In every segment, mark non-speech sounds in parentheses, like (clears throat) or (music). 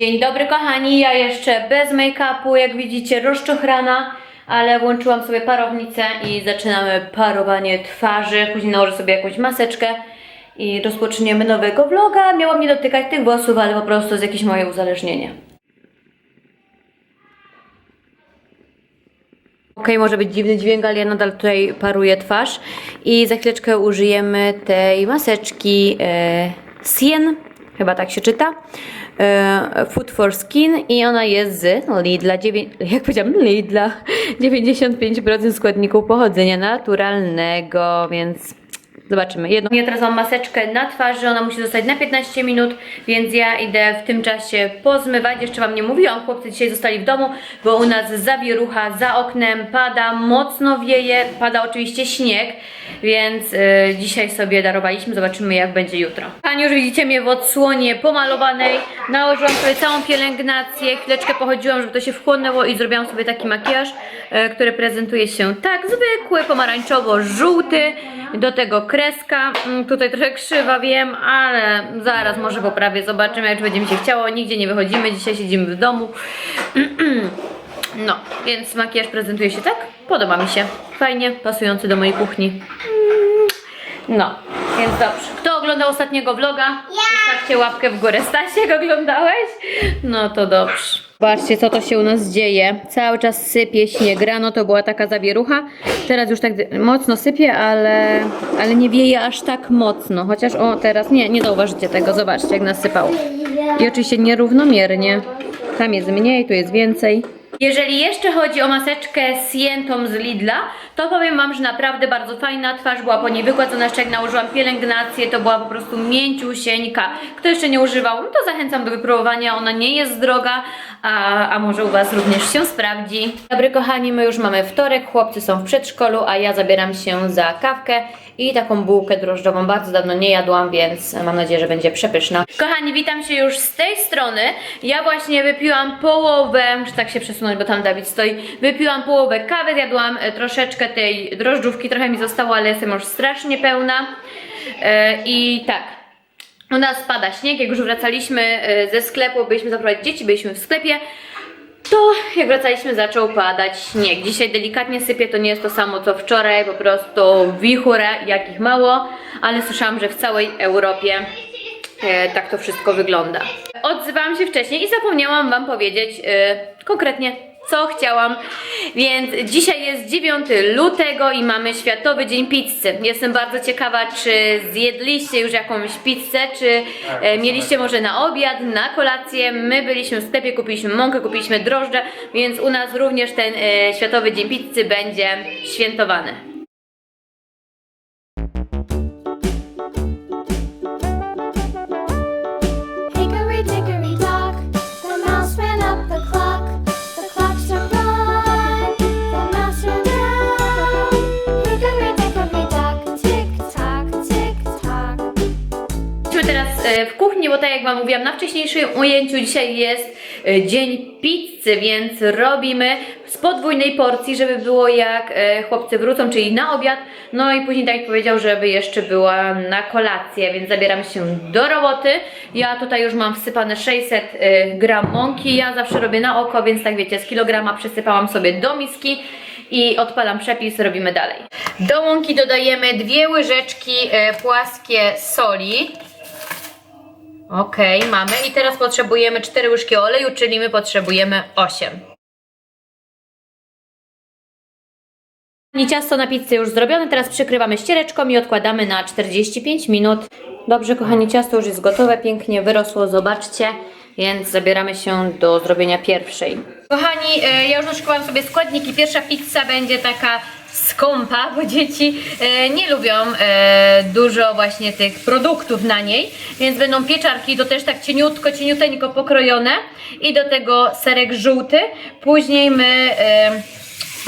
Dzień dobry kochani, ja jeszcze bez make-upu, jak widzicie rozczochrana, ale włączyłam sobie parownicę i zaczynamy parowanie twarzy, później nałożę sobie jakąś maseczkę i rozpoczniemy nowego vloga. Miałam nie dotykać tych włosów, ale po prostu jest jakieś moje uzależnienie. Ok, może być dziwny dźwięk, ale ja nadal tutaj paruję twarz i za chwileczkę użyjemy tej maseczki e, Sien, chyba tak się czyta, e, Food for Skin i ona jest z Lidla, dziewię- jak powiedziałam, Lidla, 95% składników pochodzenia naturalnego, więc zobaczymy. Jedno. Ja teraz mam maseczkę na twarzy, ona musi zostać na 15 minut, więc ja idę w tym czasie pozmywać. Jeszcze Wam nie mówiłam, chłopcy dzisiaj zostali w domu, bo u nas zawierucha za oknem, pada, mocno wieje, pada oczywiście śnieg, więc y, dzisiaj sobie darowaliśmy, zobaczymy jak będzie jutro. Pani już widzicie mnie w odsłonie pomalowanej, nałożyłam sobie całą pielęgnację, chwileczkę pochodziłam, żeby to się wchłonęło i zrobiłam sobie taki makijaż, y, który prezentuje się tak, zwykły, pomarańczowo-żółty, do tego kreska, Mm, tutaj trochę krzywa wiem, ale zaraz może poprawię, zobaczymy jak będzie mi się chciało, nigdzie nie wychodzimy, dzisiaj siedzimy w domu. (clears throat) No, więc makijaż prezentuje się tak, podoba mi się, fajnie, pasujący do mojej kuchni. No, więc dobrze. Kto oglądał ostatniego vloga? Zostawcie łapkę w górę. Stasiek, oglądałeś? No to dobrze. Zobaczcie, co to się u nas dzieje. Cały czas sypie śnieg. Rano to była taka zawierucha. Teraz już tak mocno sypie, ale, ale nie wieje aż tak mocno. Chociaż o, teraz nie, nie zauważycie tego. Zobaczcie, jak nasypało. I oczywiście nierównomiernie. Tam jest mniej, tu jest więcej. Jeżeli jeszcze chodzi o maseczkę Sientą z Lidla, to powiem Wam, że naprawdę bardzo fajna. Twarz była po niej wygładzona, jeszcze jak nałożyłam pielęgnację, to była po prostu mięciusieńka. Kto jeszcze nie używał, no to zachęcam do wypróbowania. Ona nie jest droga, a, a może u Was również się sprawdzi. Dobry kochani, my już mamy wtorek, chłopcy są w przedszkolu, a ja zabieram się za kawkę i taką bułkę drożdżową. Bardzo dawno nie jadłam, więc mam nadzieję, że będzie przepyszna. Kochani, witam się już z tej strony. Ja właśnie wypiłam połowę, muszę tak się przesunąć, bo tam Dawid stoi. Wypiłam połowę kawy, zjadłam e, troszeczkę tej drożdżówki, trochę mi zostało, ale jestem już strasznie pełna. E, I tak, u nas pada śnieg, jak już wracaliśmy e, ze sklepu, byliśmy zaprowadzić dzieci, byliśmy w sklepie, to jak wracaliśmy zaczął padać śnieg. Dzisiaj delikatnie sypie, to nie jest to samo co wczoraj, po prostu wichura, jakich mało, ale słyszałam, że w całej Europie e, tak to wszystko wygląda. Odzywałam się wcześniej i zapomniałam Wam powiedzieć e, konkretnie co chciałam, więc dzisiaj jest 9 lutego i mamy Światowy Dzień Pizzy. Jestem bardzo ciekawa, czy zjedliście już jakąś pizzę, czy e, mieliście może na obiad, na kolację. My byliśmy w sklepie, kupiliśmy mąkę, kupiliśmy drożdże, więc u nas również ten e, Światowy Dzień Pizzy będzie świętowany. W kuchni, bo tak jak Wam mówiłam na wcześniejszym ujęciu, dzisiaj jest e, dzień pizzy, więc robimy z podwójnej porcji, żeby było jak e, chłopcy wrócą, czyli na obiad. No i później Dawid powiedział, żeby jeszcze była na kolację, więc zabieram się do roboty. Ja tutaj już mam wsypane 600 e, gram mąki, ja zawsze robię na oko, więc tak wiecie, z kilograma przysypałam sobie do miski i odpalam przepis, robimy dalej. Do mąki dodajemy dwie łyżeczki płaskie soli. Okej, mamy. I teraz potrzebujemy 4 łyżki oleju, czyli my potrzebujemy 8. I ciasto na pizzę już zrobione, teraz przykrywamy ściereczką i odkładamy na 45 minut. Dobrze, kochani, ciasto już jest gotowe, pięknie wyrosło, zobaczcie. Więc zabieramy się do zrobienia pierwszej. Kochani, e, ja już naszykowałam sobie składniki. Pierwsza pizza będzie taka skąpa, bo dzieci e, nie lubią e, dużo właśnie tych produktów na niej, więc będą pieczarki, to też tak cieniutko, cieniuteńko pokrojone i do tego serek żółty. Później my e,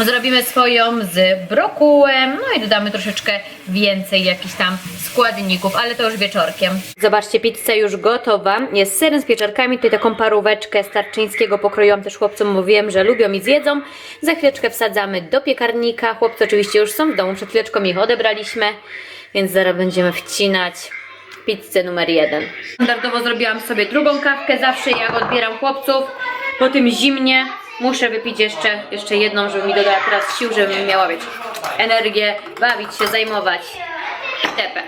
zrobimy swoją z brokułem, no i dodamy troszeczkę więcej jakichś tam składników, ale to już wieczorkiem. Zobaczcie, pizza już gotowa. Jest serem z pieczarkami, tutaj taką paróweczkę starczyńskiego pokroiłam też chłopcom, bo wiem, że lubią i zjedzą. Za chwileczkę wsadzamy do piekarnika. Chłopcy oczywiście już są w domu, przed chwileczką ich odebraliśmy, więc zaraz będziemy wcinać pizzę numer jeden. Standardowo zrobiłam sobie drugą kawkę, zawsze jak odbieram chłopców po tym zimnie muszę wypić jeszcze, jeszcze jedną, żeby mi dodała teraz sił, żebym miała wiecie, energię, bawić się, zajmować itp.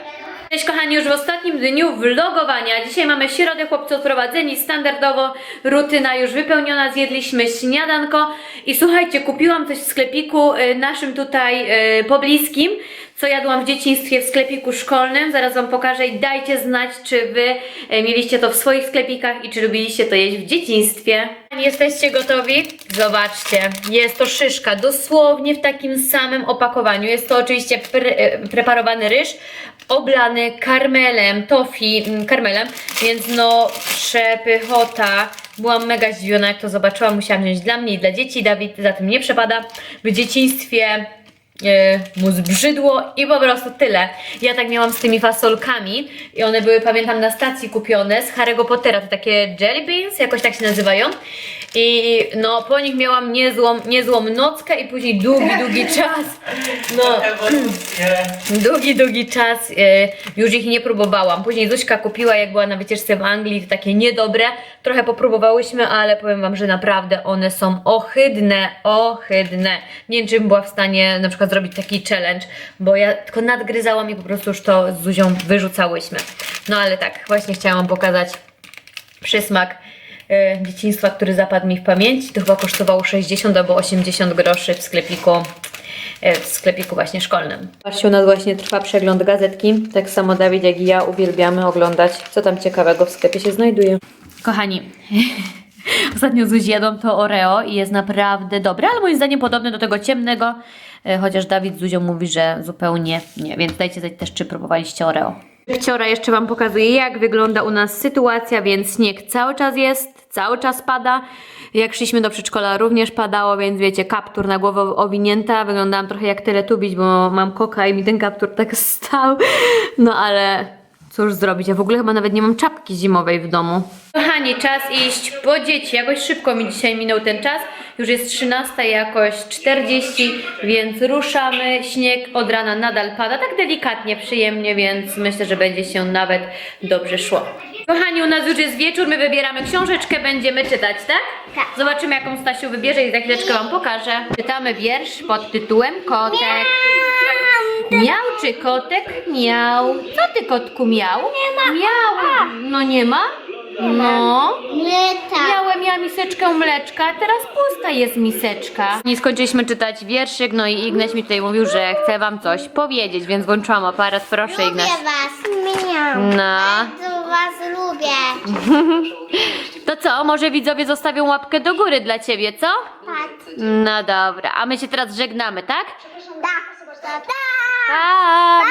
Cześć kochani, już w ostatnim dniu vlogowania. Dzisiaj mamy środę, chłopcy odprowadzeni, standardowo, rutyna już wypełniona, zjedliśmy śniadanko i słuchajcie, kupiłam coś w sklepiku y, naszym tutaj y, pobliskim, co jadłam w dzieciństwie w sklepiku szkolnym, zaraz Wam pokażę i dajcie znać, czy Wy y, mieliście to w swoich sklepikach i czy lubiliście to jeść w dzieciństwie. Jesteście gotowi? Zobaczcie, jest to szyszka, dosłownie w takim samym opakowaniu. Jest to oczywiście pre, e, preparowany ryż, oblany karmelem, tofi, mm, karmelem, więc no przepychota. Byłam mega zdziwiona, jak to zobaczyłam. Musiałam wziąć dla mnie i dla dzieci. Dawid za tym nie przepada. W dzieciństwie mu zbrzydło i po prostu tyle. Ja tak miałam z tymi fasolkami i one były, pamiętam, na stacji kupione z Harry'ego Pottera, to takie jelly beans, jakoś tak się nazywają. I no, po nich miałam niezłą, niezłą nockę i później długi, długi czas. No, (clears throat) Długi, długi czas e, już ich nie próbowałam. Później Zuśka kupiła, jak była na wycieczce w Anglii, takie niedobre. Trochę popróbowałyśmy, ale powiem Wam, że naprawdę one są ohydne, ohydne. Nie wiem, czy bym była w stanie na przykład zrobić taki challenge, bo ja tylko nadgryzałam i po prostu już to z Zuzią wyrzucałyśmy. No ale tak, właśnie chciałam pokazać przysmak e, dzieciństwa, który zapadł mi w pamięć. To chyba kosztowało 60 albo 80 groszy w sklepiku e, w sklepiku właśnie szkolnym. Patrzcie, u nas właśnie trwa przegląd gazetki. Tak samo Dawid, jak i ja uwielbiamy oglądać, co tam ciekawego w sklepie się znajduje. Kochani, (laughs) ostatnio z jadłam to Oreo i jest naprawdę dobre, ale moim zdaniem podobne do tego ciemnego, chociaż Dawid z Zuzią mówi, że zupełnie nie, więc dajcie znać też, czy próbowaliście Oreo. Wczoraj jeszcze Wam pokazuję, jak wygląda u nas sytuacja, więc śnieg cały czas jest, cały czas pada. Jak szliśmy do przedszkola również padało, więc wiecie, kaptur na głowę owinięta. Wyglądałam trochę jak teletubić, bo mam koka i mi ten kaptur tak stał. No ale cóż zrobić, ja w ogóle chyba nawet nie mam czapki zimowej w domu. Kochani, czas iść po dzieci. Jakoś szybko mi dzisiaj minął ten czas. Już jest 13, jakoś 40, więc ruszamy. Śnieg od rana nadal pada, tak delikatnie, przyjemnie, więc myślę, że będzie się nawet dobrze szło. Kochani, u nas już jest wieczór, my wybieramy książeczkę, będziemy czytać, tak? Tak. Zobaczymy, jaką Stasiu wybierze i za chwileczkę Wam pokażę. Czytamy wiersz pod tytułem Kotek. Miał czy kotek? Miał. Co ty kotku miał? Nie ma. Miał. No nie ma? No. Mleka. Miałem ja miseczkę mleczka, a teraz pusta jest miseczka. Nie skończyliśmy czytać wierszyk, no i Ignaś mi tutaj mówił, że chce wam coś powiedzieć, więc włączyłam aparat, proszę Ignaś. Lubię was. Miau. No. Bardzo was lubię. (laughs) To co, może widzowie zostawią łapkę do góry dla ciebie, co? Tak. No dobra, a my się teraz żegnamy, tak? Tak. Tak.